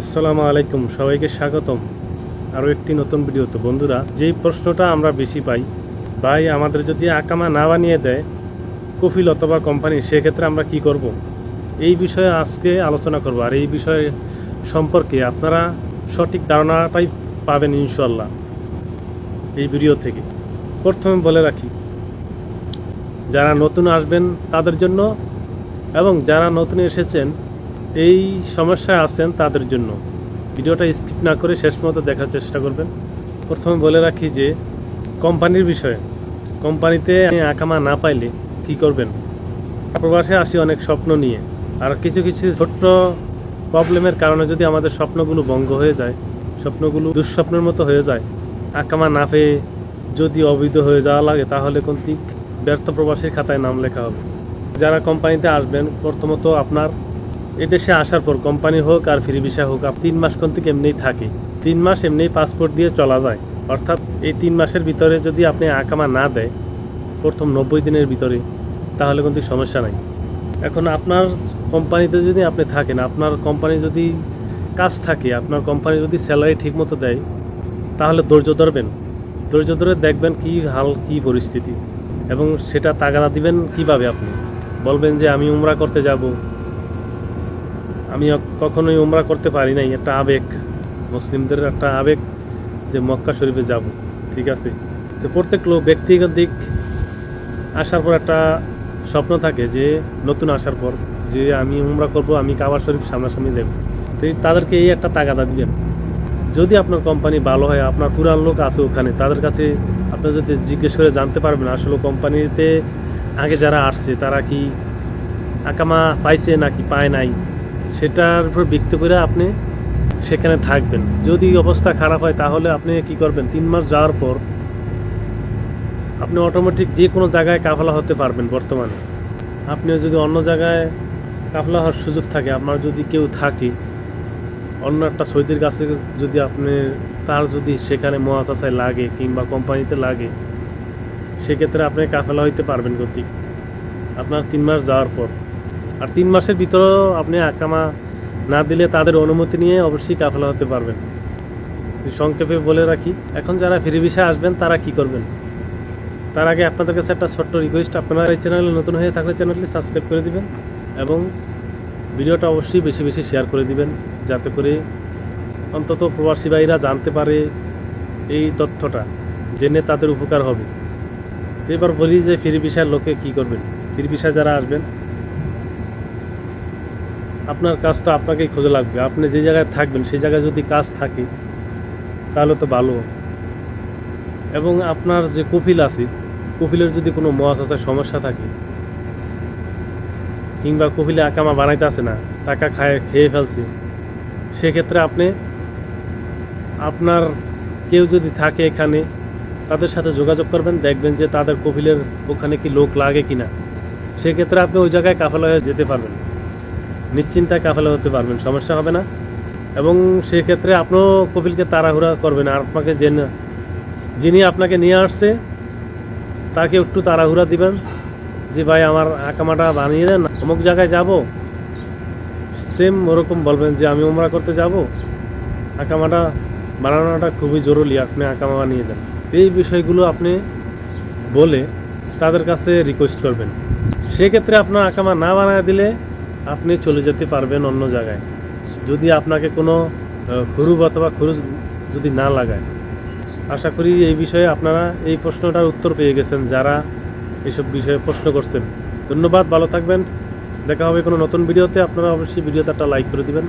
আসসালামু আলাইকুম, সবাইকে স্বাগতম। আরও একটি নতুন ভিডিওতে। বন্ধুরা, যেই প্রশ্নটা আমরা বেশি পাই, ভাই আমাদের যদি আকামা না বানিয়ে দেয়, কফিল অথবা কোম্পানি, সেক্ষেত্রে আমরা কি করব। এই বিষয়ে আজকে আলোচনা করব। আর এই বিষয়ে সম্পর্কে আপনারা সঠিক ধারণাটাই পাবেন ইনশাল্লাহ এই ভিডিও থেকে। প্রথমে বলে রাখি, যারা নতুন আসবেন তাদের জন্য এবং যারা নতুন এসেছেন এই সমস্যায় আছেন তাদের জন্য। ভিডিওটা স্কিপ না করে শেষ মতো দেখার চেষ্টা করবেন। প্রথমে বলে রাখি যে, কোম্পানির বিষয়ে, কোম্পানিতে আকামা না পাইলে কি করবেন? প্রবাসে আসি অনেক স্বপ্ন নিয়ে। আর কিছু কিছু ছোট্ট প্রবলেমের কারণে যদি আমাদের স্বপ্নগুলো ভঙ্গ হয়ে যায়, স্বপ্নগুলো দুঃস্বপ্নের মতো হয়ে যায়, আকামা না পেয়ে যদি অবৈধ হয়ে যাওয়া লাগে, তাহলে কোনটি ব্যর্থ প্রবাসীর খাতায় নাম লেখা হবে। যারা কোম্পানিতে আসবেন, প্রথমত আপনার এদেশে আসার পর কোম্পানি হোক আর ফ্রি ভিসা হোক, আপ তিন মাস কোন থেকে এমনিই থাকে। তিন মাস এমনিই পাসপোর্ট দিয়ে চলা যায়। অর্থাৎ এই তিন মাসের ভিতরে যদি আপনি আকামা না দেয়, প্রথম নব্বই দিনের ভিতরে, তাহলে কিন্তু সমস্যা নাই। এখন আপনার কোম্পানিতে যদি আপনি থাকেন, আপনার কোম্পানি যদি কাজ থাকে, আপনার কোম্পানি যদি স্যালারি ঠিকমতো দেয়, তাহলে ধৈর্য ধরবেন। ধৈর্য ধরে দেখবেন কি হাল, কি পরিস্থিতি। এবং সেটা তাগাদা দিবেন কীভাবে আপনি? বলবেন যে, আমি উমরা করতে যাব। আমি কখনোই উমরা করতে পারি নাই। একটা আবেগ। মুসলিমদের একটা আবেগ যে মক্কা শরীফে যাব। ঠিক আছে? তো প্রত্যেক লোক, ব্যক্তিগত দিক আসার পর একটা স্বপ্ন থাকে যে নতুন আসার পর যে আমি উমরা করব, আমি কাবার শরীফ সামনাসামনি দেব তো তাদেরকে এই একটা তাগাদা দিবেন। যদি আপনার কোম্পানি ভালো হয়, আপনার পুরান লোক আছে ওখানে, তাদের কাছে আপনি যদি জিজ্ঞেস করে জানতে পারবেন, আসলে কোম্পানিতে আগে যারা আসছে, তারা কি আকামা পাইছে নাকি পায় নাই? সেটার উপর ভিত্তি করে আপনি সেখানে থাকবেন। যদি অবস্থা খারাপ হয়, তাহলে আপনি কি করবেন? তিন মাস যাওয়ার পর আপনি অটোমেটিক যে কোনো জায়গায় কাফলা হতে পারবেন বর্তমানে। আপনি যদি অন্য জায়গায় কাফলা হওয়ার সুযোগ থাকে, আপনার যদি কেউ থাকে, অন্য একটা সৈদের কাছে যদি আপনি, তার যদি সেখানে মহাচাচায় লাগে কিংবা কোম্পানিতে লাগে, সেক্ষেত্রে আপনি কাফেলা হইতে পারবেন গতি। আপনার তিন মাস যাওয়ার পর। আর তিন মাসের ভিতরেও আপনি আকামা না দিলে তাদের অনুমতি নিয়ে অবশ্যই কাফেলা হতে পারবেন। সংক্ষেপে বলে রাখি, এখন যারা ফ্রি ভিসা আসবেন, তারা কি করবেন? তার আগে আপনাদের কাছে একটা ছোট্ট রিকোয়েস্ট আপনারা এই চ্যানেলে নতুন হয়ে থাকলে চ্যানেলটি সাবস্ক্রাইব করে দিবেন এবং ভিডিওটা অবশ্যই বেশি বেশি শেয়ার করে দিবেন, যাতে করে অন্তত প্রবাসী ভাইরা জানতে পারে এই তথ্যটা, জেনে তাদের উপকার হবে। এবার বলি যে ফ্রি ভিসার লোকে কি করবেন? ফ্রি ভিসা যারা আসবেন আপনার কাজটা আপনাকেই খোঁজে লাগবে। আপনি যে জায়গায় থাকবেন, সেই জায়গায় যদি কাজ থাকে, তাহলে তো ভালো। এবং আপনার যে কপিল আছে কপিলের যদি কোনো মহাশাসার সমস্যা থাকে, কিংবা কপিলে আকামা বানাইতে আসে না, টাকা খায়, খেয়ে ফেলছে, সেক্ষেত্রে আপনি, আপনার কেউ যদি থাকে এখানে, তাদের সাথে যোগাযোগ করবেন, দেখবেন যে তাদের কপিলের ওখানে কি লোক লাগে কিনা। সেক্ষেত্রে আপনি ওই জায়গায় কাফেলা হয়ে যেতে পারবেন। নিশ্চিন্তায় কাফেলা হতে পারবেন, সমস্যা হবে না। এবং সেক্ষেত্রে আপনিও কপিলকে তাড়াহুড়া করবেন, আর আপনাকে যে যিনি আপনাকে নিয়ে আসছে, তাকে একটু তাড়াহুড়া দিবেন যে, ভাই, আমার আকামাটা বানিয়ে দেন, অমুক জায়গায় যাব। সেম ওরকম বলবেন যে, আমি উমরা করতে যাব। আকামাটা বানানোটা খুবই জরুরি, আপনি আকামা বানিয়ে দেন। এই বিষয়গুলো আপনি বলে তাদের কাছে রিকোয়েস্ট করবেন। সেক্ষেত্রে আপনার আকামা না বানায় দিলে আপনি চলে যেতে পারবেন অন্য জায়গায়। যদি আপনাকে কোনো খুরুব অথবা খুরুজ যদি না লাগায়। আশা করি এই বিষয়ে আপনারা এই প্রশ্নটার উত্তর পেয়ে গেছেন, যারা এইসব বিষয়ে প্রশ্ন করছেন। ধন্যবাদ, ভালো থাকবেন। দেখা হবে কোনো নতুন ভিডিওতে। আপনারা অবশ্যই ভিডিওতে একটা লাইক করে দিবেন।